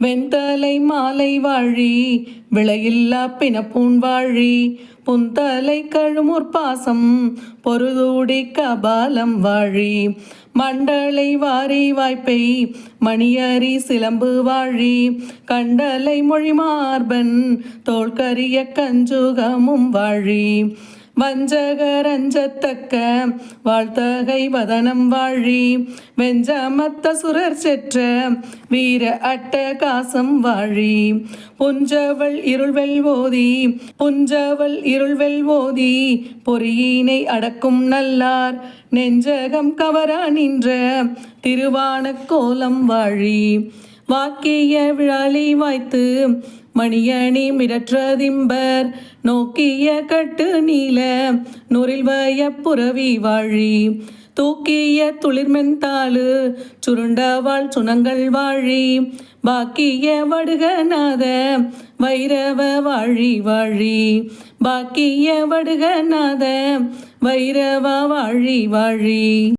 வெண்தலை மாலை வாழி விளையில்லா பிணப்பூன் வாழி புந்தலை கழுமுற் பாசம் பொருதூடி கபாலம் வாழி. மண்டலை வாரி வாய்ப்பை மணியரி சிலம்பு வாழி. கண்டலை மொழி மார்பன் தோள்கரிய கஞ்சுகமும் வாழி. வஞ்சகரஞ்சத்தக்க வாழ்த்தகை வதனம் வாழி வெஞ்சமத்த சுரர் செற்ற வீர அட்ட காசம் வாழி. புஞ்சவள் இருள்வெல் ஓதி புஞ்சவள் இருள்வெல் ஓதி பொறியினை அடக்கும் நல்லார் நெஞ்சகம் கவரா நின்ற திருவான கோலம் வாழி. வாக்கிய விழாலி வாய்த்து மணியணி மிடற்றதிம்பர் நோக்கிய கட்டு நீல நூறில் வய புறவி வாழி. தூக்கிய துளிர்மென்தாளு சுருண்டவாள் சுனங்கள் வாழி. பாக்கிய வடுகநாத வைரவ வாழி வாழி. பாக்கிய வடுகநாத வைரவ வாழி வாழி.